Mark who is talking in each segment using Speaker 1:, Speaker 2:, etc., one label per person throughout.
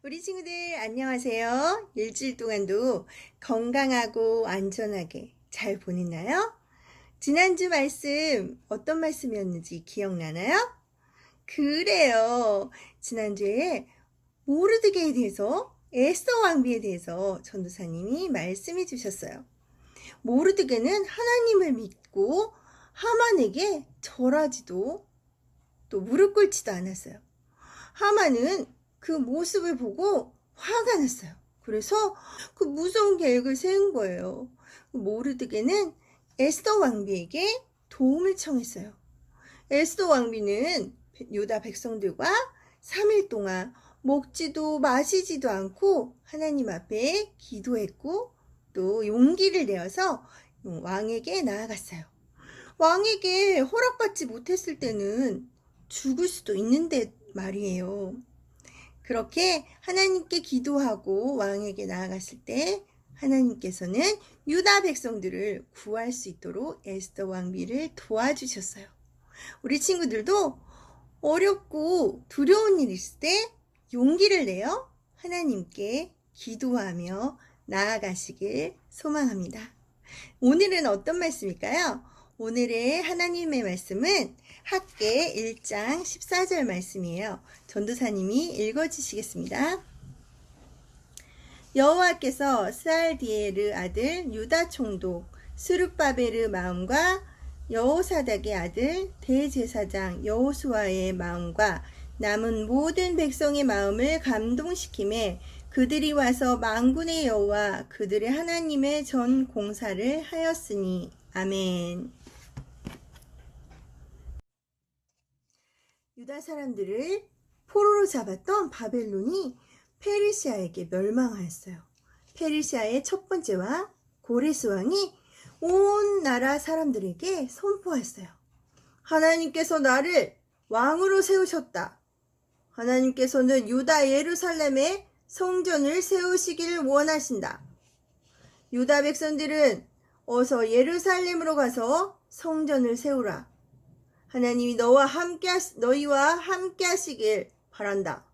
Speaker 1: 우리 친구들 안녕하세요. 일주일 동안도 건강하고 안전하게 잘 보냈나요? 지난주 말씀 어떤 말씀이었는지 기억나나요? 그래요. 지난주에 모르드게에 대해서 에스더 왕비에 대해서 전도사님이 말씀해 주셨어요. 모르드게는 하나님을 믿고 하만에게 절하지도 또 무릎 꿇지도 않았어요. 하만은 그 모습을 보고 화가 났어요. 그래서 그 무서운 계획을 세운 거예요. 모르드게는 에스더 왕비에게 도움을 청했어요. 에스더 왕비는 유다 백성들과 3일 동안 먹지도 마시지도 않고 하나님 앞에 기도했고 또 용기를 내어서 왕에게 나아갔어요. 왕에게 허락받지 못했을 때는 죽을 수도 있는데 말이에요. 그렇게 하나님께 기도하고 왕에게 나아갔을 때 하나님께서는 유다 백성들을 구할 수 있도록 에스더 왕비를 도와주셨어요. 우리 친구들도 어렵고 두려운 일 있을 때 용기를 내어 하나님께 기도하며 나아가시길 소망합니다. 오늘은 어떤 말씀일까요? 오늘의 하나님의 말씀은 학계 1장 14절 말씀이에요. 전도사님이 읽어주시겠습니다. 여호와께서 스알디에르 아들 유다 총독 스룹바베르 마음과 여호사닥의 아들 대제사장 여호수아의 마음과 남은 모든 백성의 마음을 감동시킴에 그들이 와서 망군의 여호와 그들의 하나님의 전 공사를 하였으니 아멘. 유다 사람들을 포로로 잡았던 바벨론이 페르시아에게 멸망하였어요. 페르시아의 첫 번째와 고레스 왕이 온 나라 사람들에게 선포했어요. 하나님께서 나를 왕으로 세우셨다. 하나님께서는 유다 예루살렘에 성전을 세우시기를 원하신다. 유다 백성들은 어서 예루살렘으로 가서 성전을 세우라. 하나님이 너와 함께 하시, 너희와 함께 하시길 바란다.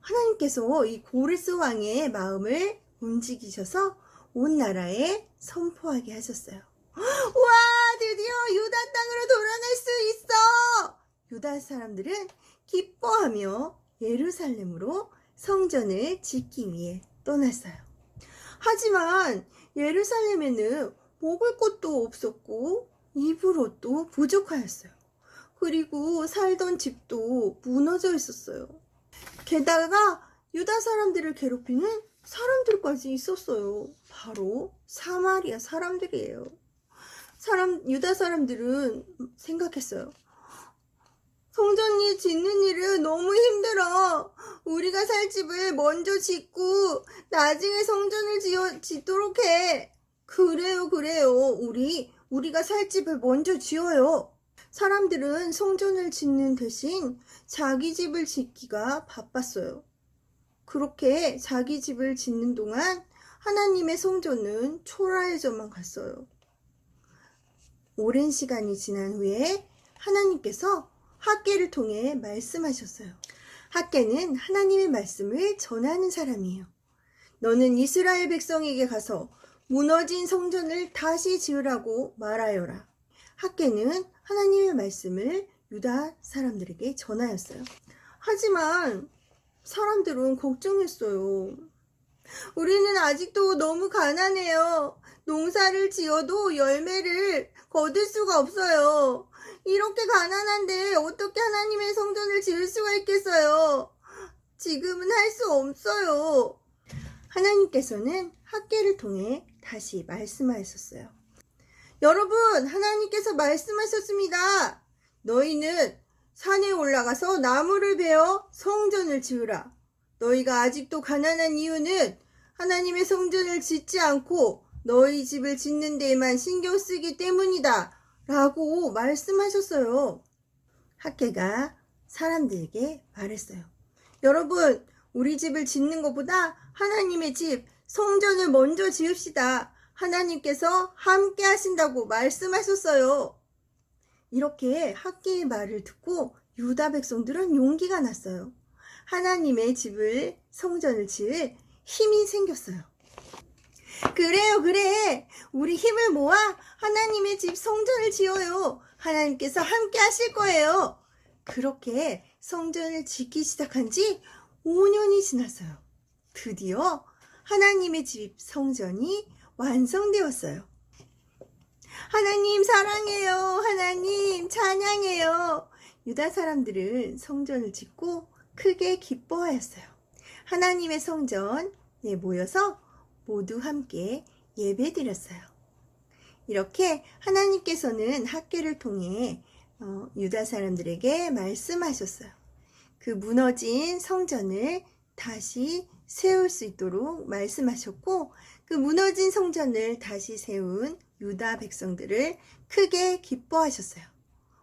Speaker 1: 하나님께서 이 고레스 왕의 마음을 움직이셔서 온 나라에 선포하게 하셨어요. 와, 드디어 유다 땅으로 돌아갈 수 있어! 유다 사람들은 기뻐하며 예루살렘으로 성전을 짓기 위해 떠났어요. 하지만 예루살렘에는 먹을 것도 없었고 입을 옷도 부족하였어요. 그리고 살던 집도 무너져 있었어요. 게다가 유다 사람들을 괴롭히는 사람들까지 있었어요. 바로 사마리아 사람들이에요. 사람 유다 사람들은 생각했어요. 성전이 짓는 일은 너무 힘들어. 우리가 살 집을 먼저 짓고 나중에 성전을 지어, 짓도록 해. 그래요, 그래요. 우리 우리가 살 집을 먼저 지어요. 사람들은 성전을 짓는 대신 자기 집을 짓기가 바빴어요. 그렇게 자기 집을 짓는 동안 하나님의 성전은 초라해져만 갔어요. 오랜 시간이 지난 후에 하나님께서 학계를 통해 말씀하셨어요. 학계는 하나님의 말씀을 전하는 사람이에요. 너는 이스라엘 백성에게 가서 무너진 성전을 다시 지으라고 말하여라. 학계는 하나님의 말씀을 유다 사람들에게 전하였어요. 하지만 사람들은 걱정했어요. 우리는 아직도 너무 가난해요. 농사를 지어도 열매를 거둘 수가 없어요. 이렇게 가난한데 어떻게 하나님의 성전을 지을 수가 있겠어요? 지금은 할 수 없어요. 하나님께서는 학계를 통해 다시 말씀하셨어요. 여러분, 하나님께서 말씀하셨습니다. 너희는 산에 올라가서 나무를 베어 성전을 지으라. 너희가 아직도 가난한 이유는 하나님의 성전을 짓지 않고 너희 집을 짓는 데에만 신경 쓰기 때문이다. 라고 말씀하셨어요. 학계가 사람들에게 말했어요. 여러분, 우리 집을 짓는 것보다 하나님의 집, 성전을 먼저 지읍시다. 하나님께서 함께 하신다고 말씀하셨어요. 이렇게 학계의 말을 듣고 유다 백성들은 용기가 났어요. 하나님의 집을 성전을 지을 힘이 생겼어요. 그래요, 그래. 우리 힘을 모아 하나님의 집 성전을 지어요. 하나님께서 함께 하실 거예요. 그렇게 성전을 짓기 시작한 지 5년이 지났어요. 드디어 하나님의 집 성전이 완성되었어요. 하나님 사랑해요. 하나님 찬양해요. 유다 사람들은 성전을 짓고 크게 기뻐하였어요. 하나님의 성전에 모여서 모두 함께 예배드렸어요. 이렇게 하나님께서는 학계를 통해 어, 유다 사람들에게 말씀하셨어요. 그 무너진 성전을 다시 세울 수 있도록 말씀하셨고, 그 무너진 성전을 다시 세운 유다 백성들을 크게 기뻐하셨어요.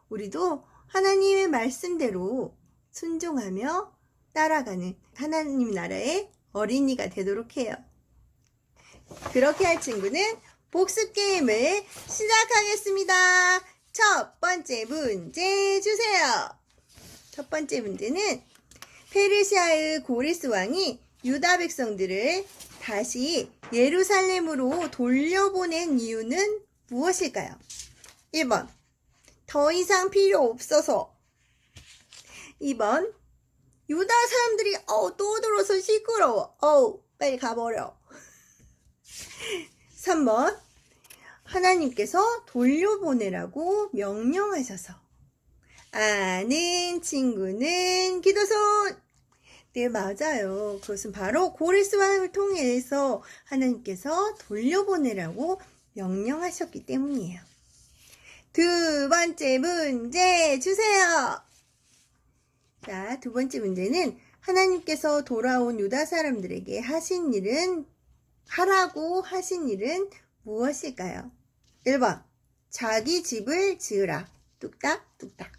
Speaker 1: 우리도 하나님의 말씀대로 순종하며 따라가는 하나님 나라의 어린이가 되도록 해요. 그렇게 할 친구는 복습 게임을 시작하겠습니다. 첫 번째 문제 주세요. 첫 번째 문제는 페르시아의 고레스 왕이 유다 백성들을 다시 예루살렘으로 돌려보낸 이유는 무엇일까요? 1번. 더 이상 필요 없어서. 2번. 유다 사람들이 어, 또 들어서 시끄러워. 어우, 빨리 가버려. 3번. 하나님께서 돌려보내라고 명령하셔서. 아는 친구는 기도손. 네, 맞아요. 그것은 바로 왕을 통해서 하나님께서 돌려보내라고 명령하셨기 때문이에요. 두 번째 문제 주세요. 자, 두 번째 문제는 하나님께서 돌아온 유다 사람들에게 하신 일은 하라고 하신 일은 무엇일까요? 1번. 자기 집을 지으라. 뚝딱 뚝딱.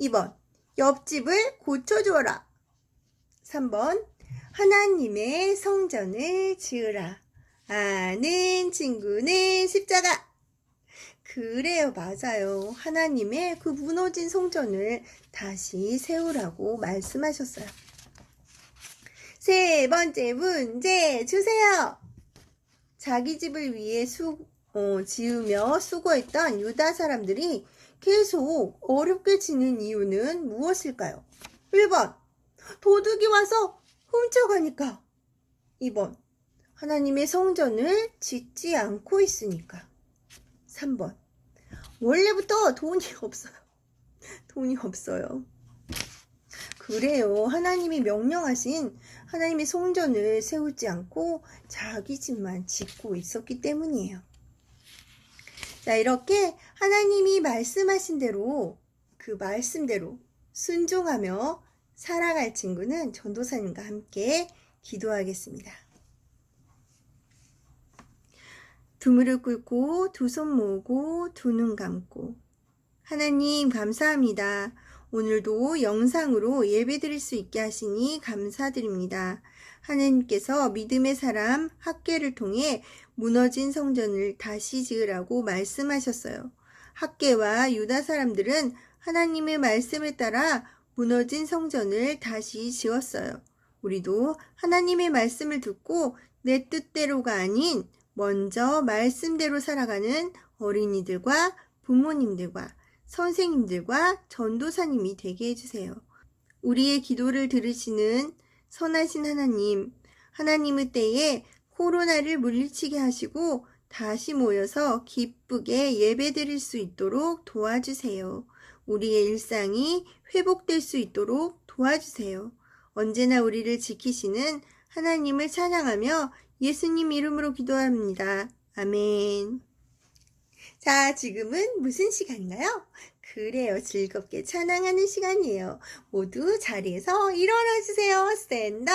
Speaker 1: 2번. 옆집을 고쳐주어라. 3번. 하나님의 성전을 지으라. 아는 친구는 십자가. 그래요, 맞아요. 하나님의 그 무너진 성전을 다시 세우라고 말씀하셨어요. 세 번째 문제 주세요. 자기 집을 위해 수, 어, 지으며 수고했던 유다 사람들이 계속 어렵게 지는 이유는 무엇일까요? 1번. 도둑이 와서 훔쳐가니까. 2번. 하나님의 성전을 짓지 않고 있으니까. 3번. 원래부터 돈이 없어요. 돈이 없어요. 그래요. 하나님이 명령하신 하나님의 성전을 세우지 않고 자기 집만 짓고 있었기 때문이에요. 자, 이렇게 하나님이 말씀하신 대로 그 말씀대로 순종하며 살아갈 친구는 전도사님과 함께 기도하겠습니다. 두 무릎 꿇고 두 손 모으고 두 눈 감고 하나님 감사합니다. 오늘도 영상으로 예배 드릴 수 있게 하시니 감사드립니다. 하나님께서 믿음의 사람 학계를 통해 무너진 성전을 다시 지으라고 말씀하셨어요. 학계와 유다 사람들은 하나님의 말씀을 따라 무너진 성전을 다시 지었어요. 우리도 하나님의 말씀을 듣고 내 뜻대로가 아닌 먼저 말씀대로 살아가는 어린이들과 부모님들과 선생님들과 전도사님이 되게 해주세요. 우리의 기도를 들으시는 선하신 하나님, 하나님의 때에 코로나를 물리치게 하시고 다시 모여서 기쁘게 예배 드릴 수 있도록 도와주세요. 우리의 일상이 회복될 수 있도록 도와주세요. 언제나 우리를 지키시는 하나님을 찬양하며 예수님 이름으로 기도합니다. 아멘. 자, 지금은 무슨 시간인가요? 그래요. 즐겁게 찬양하는 시간이에요. 모두 자리에서 일어나 주세요. 스탠드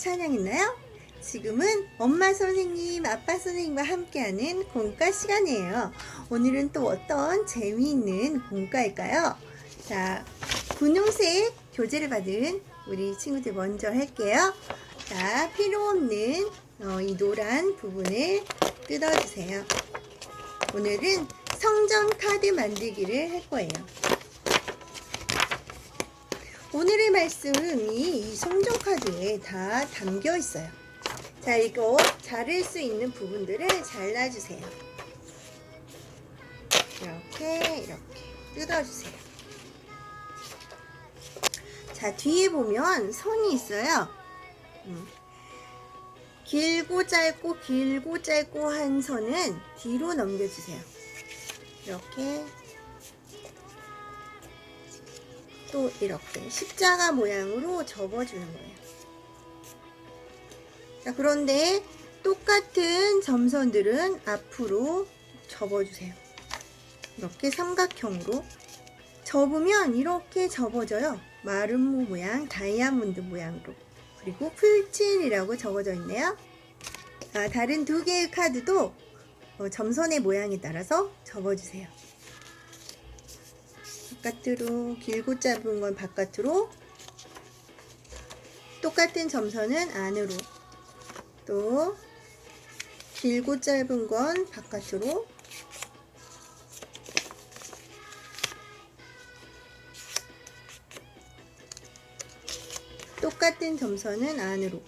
Speaker 1: 찬양했나요? 지금은 엄마 선생님, 아빠 선생님과 함께하는 공과 시간이에요. 오늘은 또 어떤 재미있는 공과일까요? 자, 분홍색 교재를 받은 우리 친구들 먼저 할게요. 자, 필요 없는 어, 이 노란 부분을 뜯어주세요. 오늘은 성전 카드 만들기를 할 거예요. 오늘의 말씀이 이 성전 카드에 다 담겨 있어요. 자, 이거 자를 수 있는 부분들을 잘라주세요. 이렇게, 이렇게 뜯어주세요. 자, 뒤에 보면 선이 있어요. 음. 길고 짧고 길고 짧고 한 선은 뒤로 넘겨주세요. 이렇게 또 이렇게 십자가 모양으로 접어주는 거예요. 자, 그런데 똑같은 점선들은 앞으로 접어주세요. 이렇게 삼각형으로 접으면 이렇게 접어져요. 마름모 모양, 다이아몬드 모양으로. 그리고 풀칠이라고 적어져 있네요. 아, 다른 두 개의 카드도 어, 점선의 모양에 따라서 접어주세요. 바깥으로 길고 짧은 건 바깥으로. 똑같은 점선은 안으로. 또 길고 짧은 건 바깥으로. 똑같은 점선은 안으로.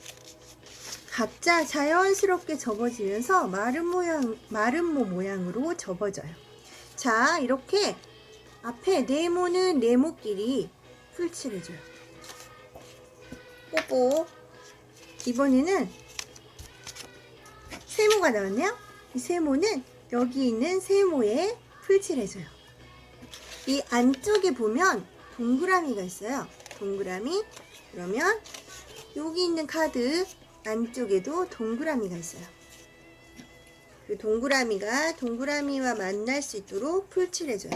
Speaker 1: 각자 자연스럽게 접어지면서 마름 모양 마름모 모양으로 접어져요. 자 이렇게 앞에 네모는 네모끼리 풀칠해줘요. 뽀뽀. 이번에는 세모가 나왔네요. 이 세모는 여기 있는 세모에 풀칠해줘요. 이 안쪽에 보면 동그라미가 있어요. 동그라미. 그러면 여기 있는 카드 안쪽에도 동그라미가 있어요. 그 동그라미가 동그라미와 만날 수 있도록 풀칠해줘요.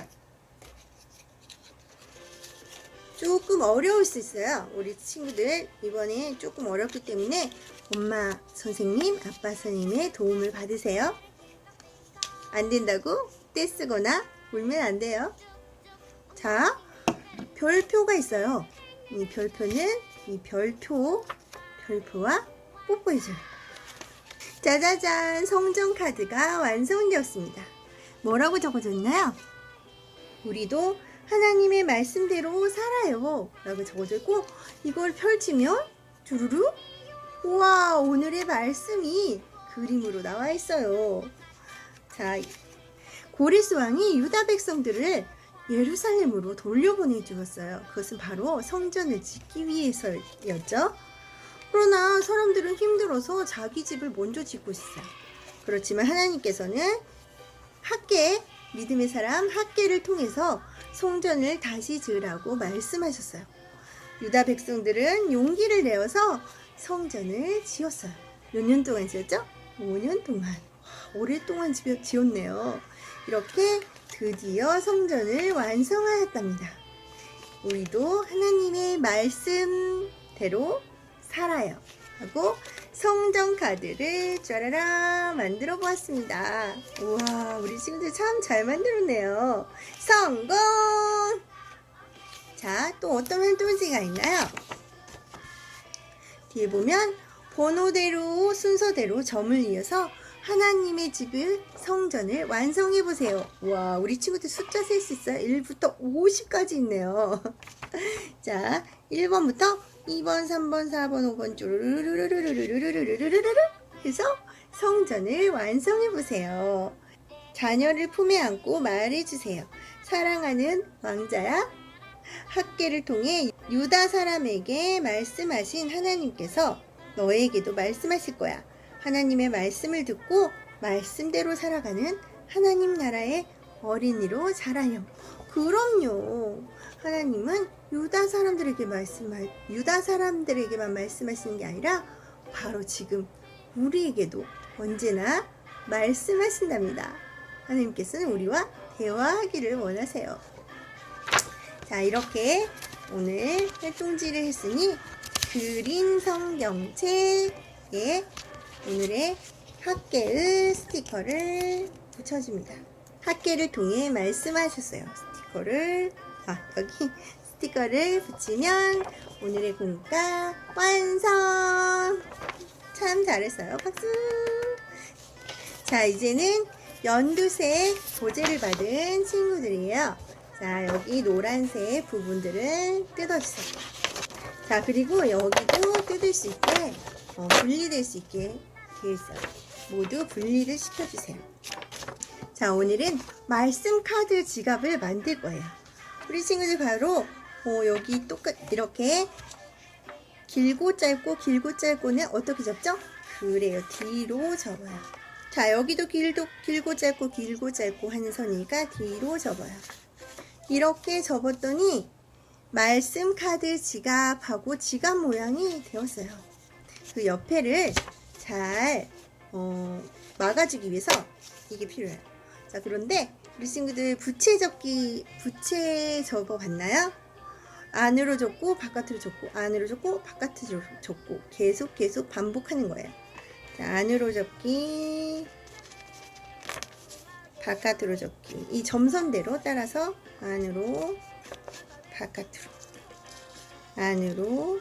Speaker 1: 조금 어려울 수 있어요. 우리 친구들 이번에 조금 어렵기 때문에 엄마 선생님, 아빠 선생님의 도움을 받으세요. 안 된다고 떼쓰거나 울면 안 돼요. 자, 별표가 있어요. 이 별표는 이 별표, 별표와 뽀뽀해줘요. 짜자잔, 성전 카드가 완성되었습니다. 뭐라고 적어졌나요? 우리도 하나님의 말씀대로 살아요. 라고 적어져 있고, 이걸 펼치면, 주르르, 우와, 오늘의 말씀이 그림으로 나와 있어요. 자, 고리스 왕이 유다 백성들을 예루살렘으로 돌려보내 주었어요. 그것은 바로 성전을 짓기 위해서였죠. 그러나 사람들은 힘들어서 자기 집을 먼저 짓고 있어요. 그렇지만 하나님께서는 학계, 믿음의 사람 학계를 통해서 성전을 다시 지으라고 말씀하셨어요. 유다 백성들은 용기를 내어서 성전을 지었어요. 몇 년 동안 지었죠? 5년 동안. 와, 오랫동안 지- 지었네요. 이렇게 드디어 성전을 완성하였답니다. 우리도 하나님의 말씀대로 살아요. 하고 성전 카드를 짜라라 만들어 보았습니다. 우와, 우리 친구들 참 잘 만들었네요. 성공! 자, 또 어떤 활동지가 있나요? 뒤에 보면 번호대로 순서대로 점을 이어서 하나님의 집을 성전을 완성해 보세요. 와, 우리 친구들 숫자 셀 수 있어요. 1부터 50까지 있네요. 자, 1번부터 2번, 3번, 4번, 5번 쭈르르르르르르르르르르르르 해서 성전을 완성해 보세요. 자녀를 품에 안고 말해 주세요. 사랑하는 왕자야. 학계를 통해 유다 사람에게 말씀하신 하나님께서 너에게도 말씀하실 거야. 하나님의 말씀을 듣고 말씀대로 살아가는 하나님 나라의 어린이로 자라요. 그럼요. 하나님은 유다 사람들에게 말씀할 유다 사람들에게만 말씀하시는 게 아니라 바로 지금 우리에게도 언제나 말씀하신답니다. 하나님께서는 우리와 대화하기를 원하세요. 자, 이렇게 오늘 활동지를 했으니 그린 성경책에 오늘의 학계의 스티커를 붙여줍니다. 학계를 통해 말씀하셨어요. 스티커를 아 여기 스티커를 붙이면 오늘의 공과 완성. 참 잘했어요. 박수. 자 이제는 연두색 보제를 받은 친구들이에요. 자 여기 노란색 부분들은 뜯어주세요. 자 그리고 여기도 뜯을 수 있게 어, 분리될 수 있게 되어 있어요. 모두 분리를 시켜주세요. 자 오늘은 말씀 카드 지갑을 만들 거예요. 우리 친구들 바로 어, 여기 똑같 이렇게 길고 짧고 길고 짧고는 어떻게 접죠? 그래요 뒤로 접어요. 자 여기도 길도 길고 짧고 길고 짧고 하는 선이니까 뒤로 접어요. 이렇게 접었더니 말씀 카드 지갑하고 지갑 모양이 되었어요. 그 옆에를 잘 어, 막아주기 위해서 이게 필요해요. 자 그런데 우리 친구들 부채 접기 부채 접어 봤나요? 안으로 접고 바깥으로 접고 안으로 접고 바깥으로 접고 계속 계속 반복하는 거예요. 자, 안으로 접기 바깥으로 접기 이 점선대로 따라서 안으로 바깥으로 안으로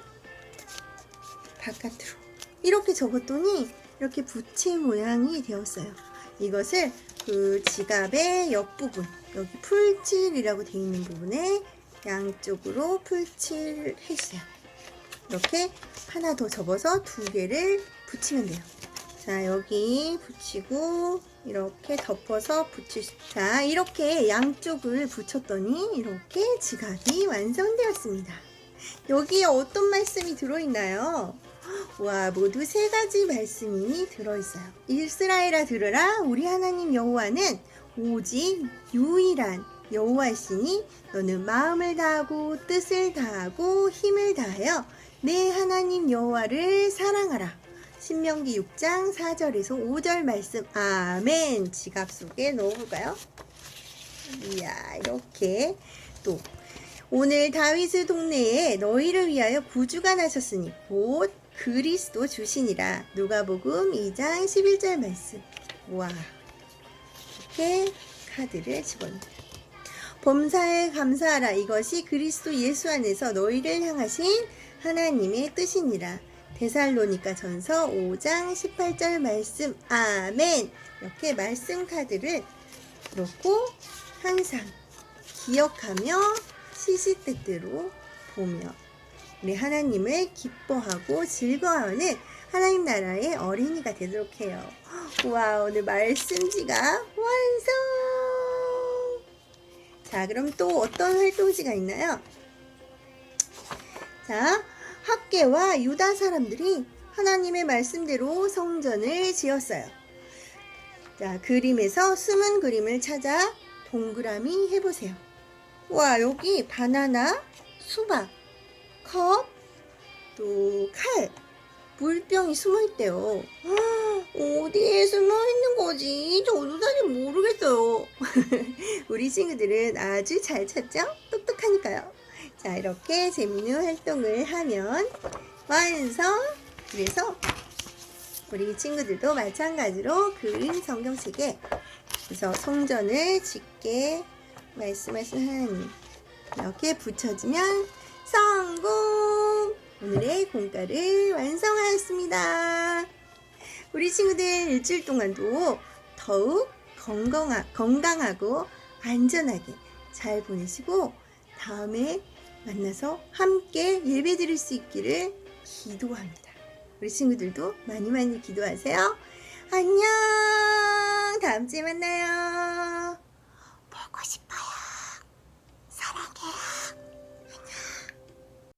Speaker 1: 바깥으로 이렇게 접었더니 이렇게 부채 모양이 되었어요. 이것을 그 지갑의 옆부분 여기 풀칠이라고 되어 있는 부분에 양쪽으로 풀칠을 해주세요. 이렇게 하나 더 접어서 두 개를 붙이면 돼요. 자 여기 붙이고 이렇게 덮어서 붙일 수. 자 이렇게 양쪽을 붙였더니 이렇게 지갑이 완성되었습니다. 여기에 어떤 말씀이 들어있나요? 와 모두 세 가지 말씀이 들어있어요. 이스라엘아 들으라 우리 하나님 여호와는 오직 유일한 여호와이시니 너는 마음을 다하고 뜻을 다하고 힘을 다하여 내 하나님 여호와를 사랑하라. 신명기 6장 4절에서 5절 말씀 아멘 지갑 속에 넣어볼까요? 이야 이렇게 또 오늘 다윗의 동네에 너희를 위하여 구주가 나셨으니 곧 그리스도 주시니라 누가복음 2장 11절 말씀. 와 이렇게 카드를 집어넣습니다 범사에 감사하라. 이것이 그리스도 예수 안에서 너희를 향하신 하나님의 뜻이니라. 데살로니가 전서 5장 18절 말씀. 아멘. 이렇게 말씀 카드를 놓고 항상 기억하며 시시때때로 보며 우리 하나님을 기뻐하고 즐거워하는 하나님 나라의 어린이가 되도록 해요. 와 오늘 말씀지가 완성! 자 그럼 또 어떤 활동지가 있나요? 자 학계와 유다 사람들이 하나님의 말씀대로 성전을 지었어요. 자 그림에서 숨은 그림을 찾아 동그라미 해보세요. 와 여기 바나나, 수박, 컵, 또 칼, 물병이 숨어 있대요. 아, 어디에 숨어 있는 거지? 저도 잘 모르겠어요. 우리 친구들은 아주 잘 찾죠? 똑똑하니까요. 자 이렇게 재밌는 활동을 하면 완성. 그래서 우리 친구들도 마찬가지로 그림 성경책에 그래서 성전을 짓게 말씀하신 하나님 이렇게 붙여주면 성공! 오늘의 공과를 완성하였습니다. 우리 친구들 일주일 동안도 더욱 건강하, 건강하고 안전하게 잘 보내시고 다음에 만나서 함께 예배 드릴 수 있기를 기도합니다. 우리 친구들도 많이 많이 기도하세요. 안녕! 다음 주에 만나요. 보고 싶어요.